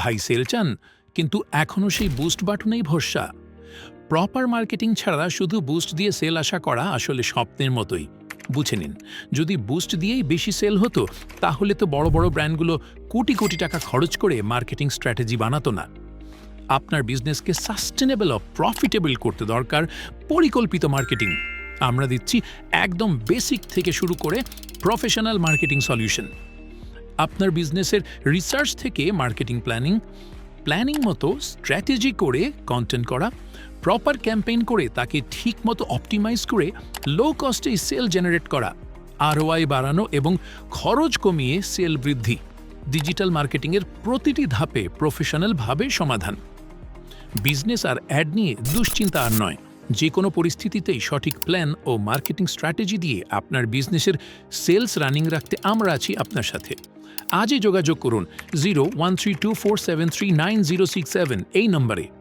ভাই সেল চান, কিন্তু এখনও সেই বুস্ট বাটনেই ভরসা। প্রপার মার্কেটিং ছাড়া শুধু বুস্ট দিয়ে সেল আশা করা আসলে স্বপ্নের মতোই। বুঝে নিন, যদি বুস্ট দিয়েই বেশি সেল হতো, তাহলে তো বড় বড় ব্র্যান্ডগুলো কোটি কোটি টাকা খরচ করে মার্কেটিং স্ট্র্যাটেজি বানাতো না। আপনার বিজনেসকে সাস্টেনেবল ও প্রফিটেবল করতে দরকার পরিকল্পিত মার্কেটিং। আমরা দিচ্ছি একদম বেসিক থেকে শুরু করে প্রফেশনাল মার্কেটিং সলিউশন। আপনার বিজনেসের রিসার্চ থেকে মার্কেটিং প্ল্যানিং প্ল্যানিং মতো স্ট্র্যাটেজি করে কন্টেন্ট করা প্রপার ক্যাম্পেইন করে তাকে ঠিক মতো অপটিমাইজ করে লো কস্টে সেল জেনারেট করা আরওআই বাড়ানো এবং খরচ কমিয়ে সেল বৃদ্ধি ডিজিটাল মার্কেটিংয়ের প্রতিটি ধাপে প্রফেশনালভাবে সমাধান। বিজনেস আর অ্যাড নিয়ে দুশ্চিন্তা আর নয়। যে কোনো পরিস্থিতিতেই সঠিক প্ল্যান ও মার্কেটিং স্ট্র্যাটেজি দিয়ে আপনার বিজনেসের সেলস রানিং রাখতে আমরা আছি আপনার সাথে। আজই যোগাযোগ করুন zero one three two four seven three nine zero six seven এই নম্বরে।